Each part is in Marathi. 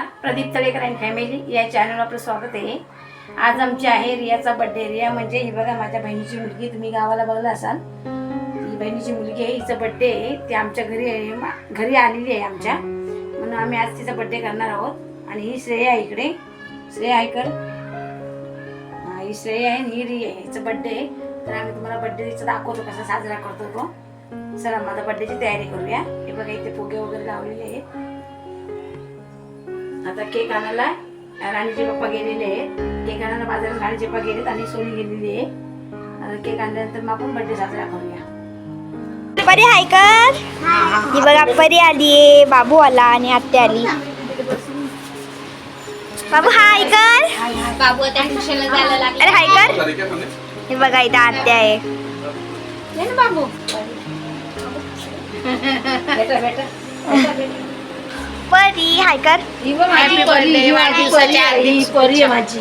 प्रदीप तळेकर अँड फॅमिली या चॅनलवर आपलं स्वागत आहे. आज आमची आहे रियाचा बड्डे रिया म्हणजे ही बघा माझ्या बहिणीची मुलगी. तुम्ही गावाला बघला असाल. ही बहिणीची मुलगी आहे. हिचा बड्डे आहे. ती आमच्या घरी घरी आलेली आहे आमच्या. म्हणून आम्ही आज तिचा बड्डे करणार आहोत. आणि ही श्रेया आहे इकडे. श्रेया आहे कर. ही श्रेया आहे आणि ही रिया आहे. हिचा बड्डे आहे. तर आम्ही तुम्हाला बड्डे तिचा दाखवतो कसा साजरा करतो तो. चला माझा बड्डेची तयारी करूया. हे बघा इथे फुगे वगैरे लावलेले आहेत. आता केक आणायला राणीचे पप्पा गेलेले आहेत. केक आणायला बाजारात राणीचे पप्पा गेलेत आणि सोनी गेलेली आहे. आता केक आणल्यानंतर मग आपण बर्थडे साजरा करूया. परी हाय कर. ही बघा परी आली बाबू आला आणि आत्या आली. बाबू हाय कर. बाबू आता ट्युशनला जायला लागला. अरे हाय कर. हे बघा इथं आत्या आहे. ये ना बाबू. बेटा बेटा. परी. हाय कर. ही बघ माझी Happy परी, ही birthday, माझी वाढदिवसाच्या परी आहे, ही परी आहे माझी.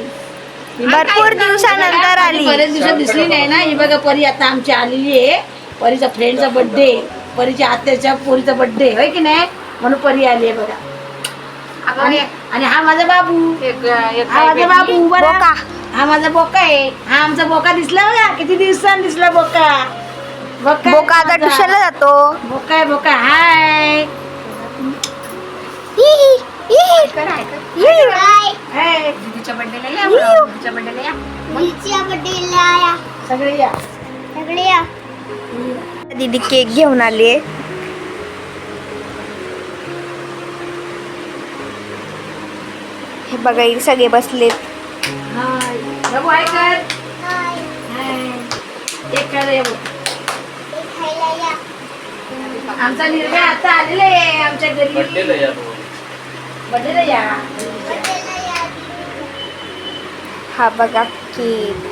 भरपूर दिवसानंतर आली. बरेच दिवसात दिसली नाही ना. ही बघा परी आता आमची आलेली आहे. परीचा फ्रेंडचा बर्थडे परीच्या आत्याच्या पोरीचा बर्थडे होय की नाही? म्हणून परी आली आहे बघा. आणि आणि हा माझा बाबू. हा माझा बाबू बरं बोका. हा माझा बोका आहे. हा आमचा बोका दिसला बघा. किती दिवसांनी दिसला बोका. बोका बोका आता माझा. ट्युशनला जातो. बोका आहे बोका. हाय. दीदीच्या बर्थडेला या म्हणा. दीदीच्या बर्थडेला या. सगळे या. दीदी केक घेऊन आली आहे हे बघा इथे सगळे बसलेत. हाय. बाबू हाय कर. हाय. एक कर ये बघ. आमचा निर्भय आता आलेला आहे. आमच्या घरी बर्थडेला या हा बघा केक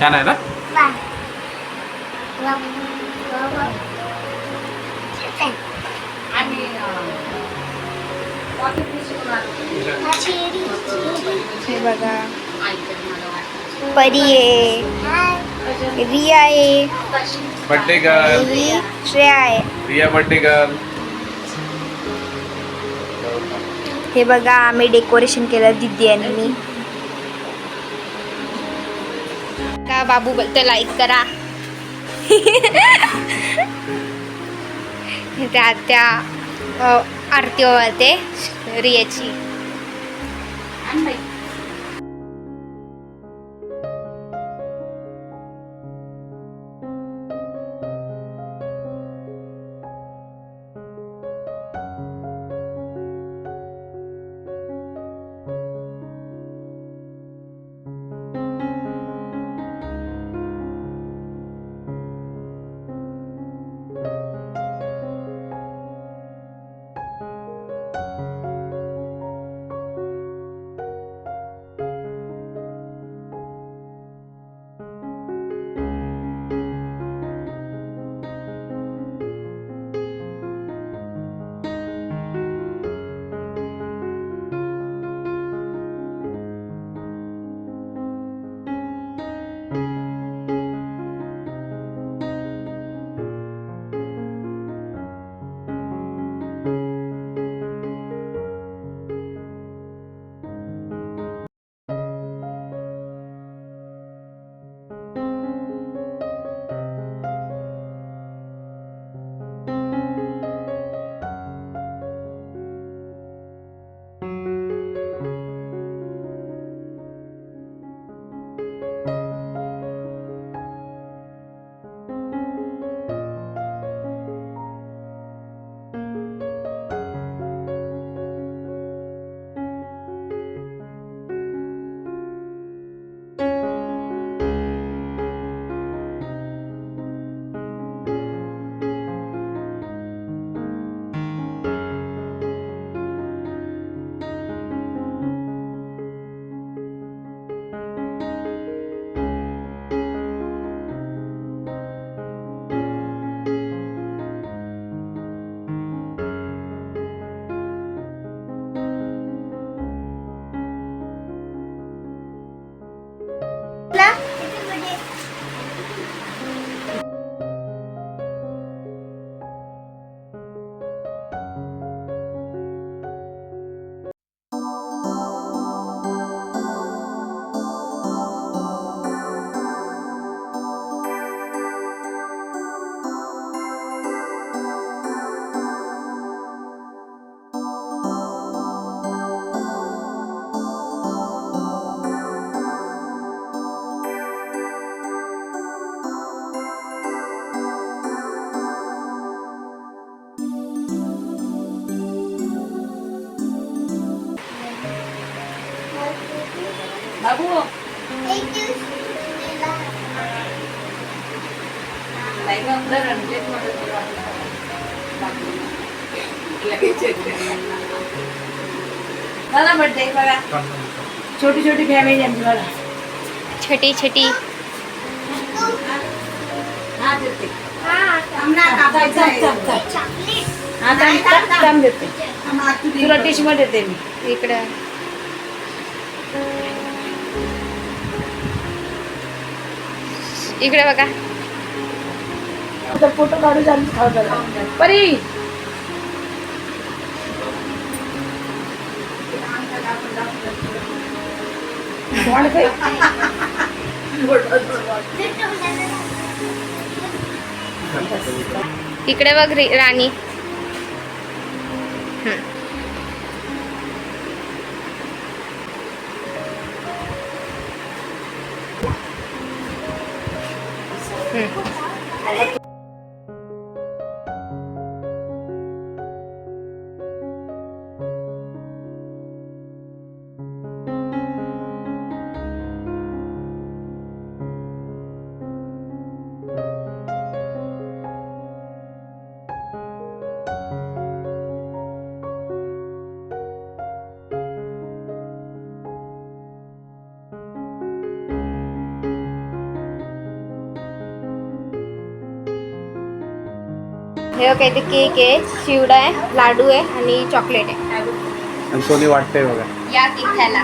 छान आहे ना हे बघा परी आहे रिया आहे. Birthday girl. ही श्रेया आहे. Riya birthday girl. हे बघा आम्ही डेकोरेशन केलं दिदी आणि मी. का बाबू बोलतो लाईक करा. त्या त्या आरती ओवाळते रियाची. मला बर्थडे बघा. छोटी छोटी फॅमिली आमची बघा. छोटी छोटी. हा. हा तुला मध्ये देते मी. इकडं. इकडे बघा. तर फोटो काढू चालू खाऊ त्याला. परी इकडे बघ रि- राणी हम्म. हे बघा इथे केक आहे चिवडा आहे लाडू आहे आणि चॉकलेट आहे. आणि सोनी वाटतंय बघा. या खायला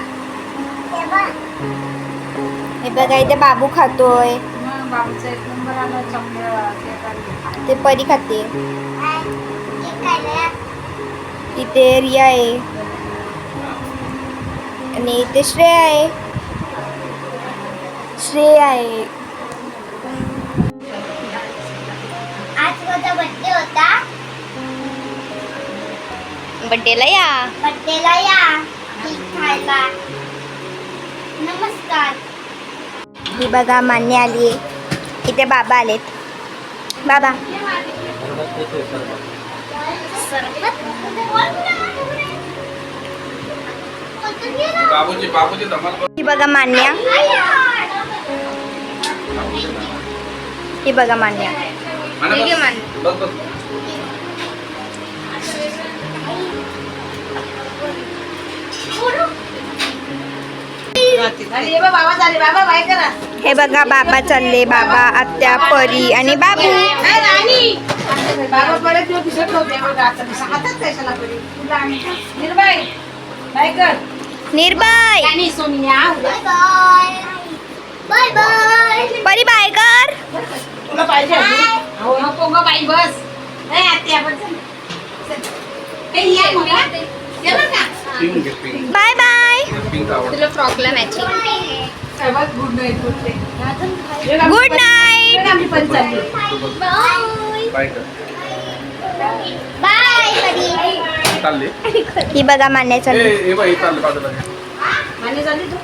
हे बघा इथे बाबू खातोय. ते परी खाते. इथे रिया आहे. आणि इथे श्रेया आहे. श्रेया आहे. बर्थडे होता बड्डेला या. बर्थडेला या. केक खायला. नमस्कार. ही बघा मान्य आली आहे. इथे बाबा आलेत. बाबा. ही बघा मान्य. ही बघा मान्य. म्हणा हे बघ, बाबा झाले बाबा बाय करा हे बघा बाबा चालले बाबा आत्या परी आणि बाबू. निर्भय. बाय कर. Nirbhay. Rani Sonia bye bye. Bye bye. Pari bye कर. तुला पाहिजे अजून? हो बाई बस. ए आत्या हा. आवडतं. तुला फ्रॉकला मॅचिंग गुड नाईट बोलते. बघ, गुड नाईट बघ, आम्ही पण चाललो. बाय बाय कर बाय परी चालले. ही बघा मान्य ए चालली बघ चालले बाजूला घे. मान्य झाली तू?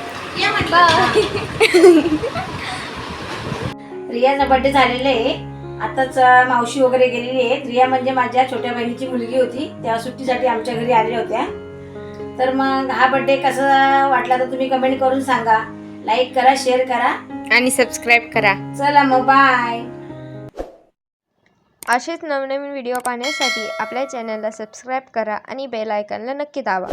रियाचा बर्थडे झालेला आहे. आताच अं, मावशी वगैरे गेलेली आहे रिया म्हणजे माझ्या छोट्या बहिणीची मुलगी होती. त्या सुट्टीसाठी आमच्या घरी आलेल्या होत्या. तर मग हा बर्थडे कसा वाटला तर तुम्ही कमेंट करून सांगा. लाईक करा शेअर करा. आणि सबस्क्राईब करा. चला मग बाय असेच नवनवीन व्हिडिओ पाहण्यासाठी आपल्या चॅनलला सबस्क्राईब करा आणि बेल आयकॉनला नक्की दाबा.